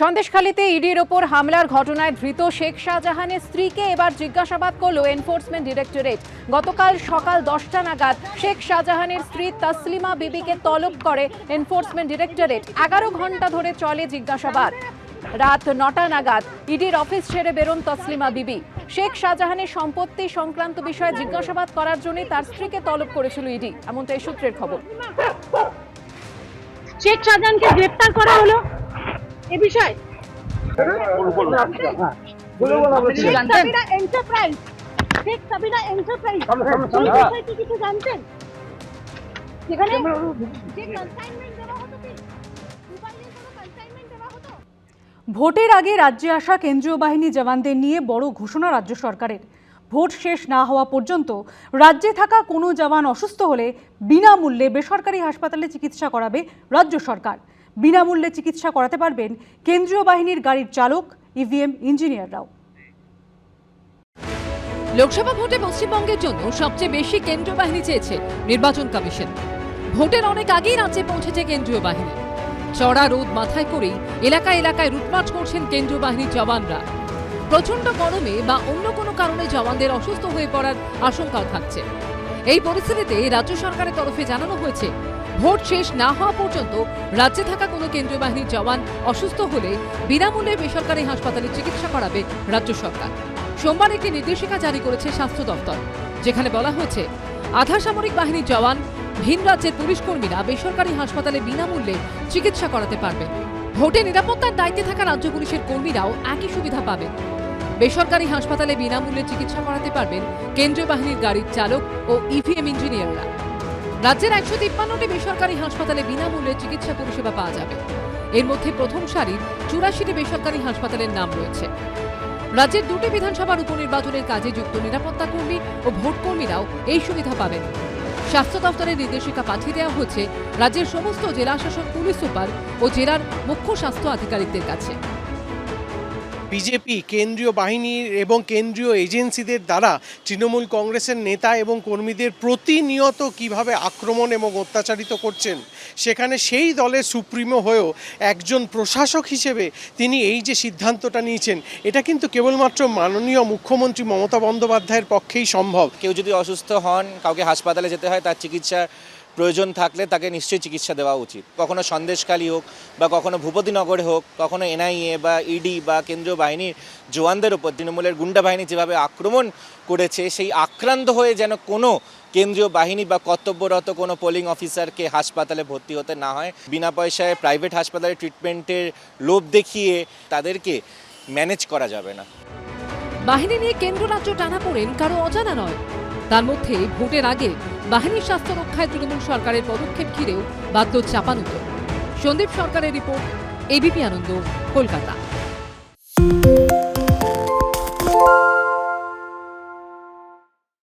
সন্দেশখালীতে ইডির ওপর হামলার ঘটনায় ধৃত শেখ শাহজাহানের স্ত্রীকে এবার জিজ্ঞাসাবাদ করল এনফোর্সমেন্ট ডিরেক্টরেট। গতকাল সকাল দশটা নাগাদ শেখ শাহজাহানের স্ত্রী তাসলিমা বিবিকে তলব করে এনফোর্সমেন্ট ডিরেক্টরেট। এগারো ঘণ্টা ধরে চলে জিজ্ঞাসাবাদ। রাত নটা নাগাদ ইডির অফিস ছেড়ে বেরোন তসলিমা বিবি। শেখ শাহজাহানের সম্পত্তি সংক্রান্ত বিষয়ে জিজ্ঞাসাবাদ করার জন্য তার স্ত্রীকে তলব করেছিল ইডি এমনটা এই সূত্রের খবর। শেখ শাহজাহানকে গ্রেপ্তার করা হলো। এ বিষয়ে? এন্টারপ্রাইজ শেখ সাবিনা এন্টারপ্রাইজ কি কিছু জানতেন সেখানে যে কনসাইনমেন্ট দেওয়া হতো মোবাইলের কোনো কনসাইনমেন্ট দেওয়া হতো? ভোটের আগে রাজ্যে আসা কেন্দ্রীয় বাহিনী জওয়ানদের নিয়ে বড় ঘোষণা রাজ্য সরকারের। ভোট শেষ না হওয়া পর্যন্ত রাজ্যে থাকা কোনো জওয়ান অসুস্থ হলে বিনামূল্যে বেসরকারি হাসপাতালে চিকিৎসা করাবে রাজ্য সরকার। বিনামূল্যে চিকিৎসা করাতে পারবেন কেন্দ্রীয় বাহিনীর গাড়ির চালক ইভিএম ইঞ্জিনিয়াররাও। লোকসভা ভোটে পশ্চিমবঙ্গের জন্য সবচেয়ে বেশি কেন্দ্রীয় বাহিনী চেয়েছে নির্বাচন কমিশন। ভোটের অনেক আগেই রাজ্যে পৌঁছেছে কেন্দ্রীয় বাহিনী। চড়া রোদ মাথায় করেই এলাকা এলাকায় রুটমার্চ করছেন কেন্দ্রীয় বাহিনীর জওয়ানরা। প্রচণ্ড গরমে বা অন্য কোনো কারণে জওয়ানদের অসুস্থ হয়ে পড়ার আশঙ্কাও থাকছে। এই পরিস্থিতিতে রাজ্য সরকারের তরফে জানানো হয়েছে, ভোট শেষ না হওয়া পর্যন্ত রাজ্যে থাকা কোনো কেন্দ্রীয় বাহিনীর জওয়ান অসুস্থ হলে বিনামূল্যে বেসরকারি হাসপাতালে চিকিৎসা করাবে রাজ্য সরকার। সোমবার একটি নির্দেশিকা জারি করেছে স্বাস্থ্য দপ্তর, যেখানে বলা হয়েছে, আধা সামরিক বাহিনীর জওয়ান ভিন রাজ্যের পুলিশ কর্মীরা বেসরকারি হাসপাতালে বিনামূল্যে চিকিৎসা করাতে পারবে ভোটে নিরাপত্তার দায়িত্বে থাকা রাজ্য পুলিশের কর্মীরাও একই সুবিধা পাবেন। বেসরকারি হাসপাতালে বিনামূল্যে চিকিৎসা করাতে পারবেন কেন্দ্রীয় বাহিনীর গাড়ির চালক ও ইভিএম ইঞ্জিনিয়াররা। রাজ্যের একশো তিপ্পান্নটি বেসরকারি হাসপাতালে বিনামূল্যে চিকিৎসা পরিষেবা পাওয়া যাবে। এর মধ্যে প্রথম সারির চুরাশিটি বেসরকারি হাসপাতালের নাম রয়েছে। রাজ্যের দুটি বিধানসভার উপনির্বাচনের কাজে যুক্ত নিরাপত্তা কর্মী ও ভোট কর্মীরাও এই সুবিধা পাবেন। স্বাস্থ্য দপ্তরের নির্দেশিকা পাঠিয়ে দেওয়া হচ্ছে রাজ্যের সমস্ত জেলা শাসক, পুলিশ সুপার ও জেলার মুখ্য স্বাস্থ্য আধিকারিকদের কাছে। বিজেপি, কেন্দ্রীয় বাহিনীর এবং কেন্দ্রীয় এজেন্সিদের দ্বারা তৃণমূল কংগ্রেসের নেতা এবং কর্মীদের প্রতিনিয়ত কীভাবে আক্রমণ এবং অত্যাচারিত করছেন, সেখানে সেই দলের সুপ্রিমো হয়েও একজন প্রশাসক হিসেবে তিনি এই যে সিদ্ধান্তটা নিয়েছেন, এটা কিন্তু কেবলমাত্র মাননীয় মুখ্যমন্ত্রী মমতা বন্দ্যোপাধ্যায়ের পক্ষেই সম্ভব। কেউ যদি অসুস্থ হন, কাউকে হাসপাতালে যেতে হয়, তার চিকিৎসার প্রয়োজন থাকলে তাকে নিশ্চয়ই চিকিৎসা দেওয়া উচিত। কখনো সন্দেশখালী হোক বা কখনো ভূপতিনগরে হোক, কখনো এনআইএ বা ইডি বা কেন্দ্রীয় বাহিনীর জওয়ানদের উপর, তৃণমূলের গুন্ডা বাহিনী যেভাবে আক্রমণ করেছে, সেই আক্রান্ত হয়ে যেন কোনো কেন্দ্রীয় বাহিনী বা কর্তব্যরত কোনো পোলিং অফিসারকে হাসপাতালে ভর্তি হতে না হয়। বিনা পয়সায় প্রাইভেট হাসপাতালে ট্রিটমেন্টের লোভ দেখিয়ে তাদেরকে ম্যানেজ করা যাবে না। বাহিনী নিয়ে কেন্দ্র রাজ্য টানা পড়েন কারও অজানা নয়। তার মধ্যে ভোটের আগে বাহিনীর স্বাস্থ্য রক্ষায় তৃণমূল সরকারের পদক্ষেপ ঘিরেও বাধ্য চাপানুতো সন্দীপ সরকারের রিপোর্ট, এবিপি আনন্দ, কলকাতা।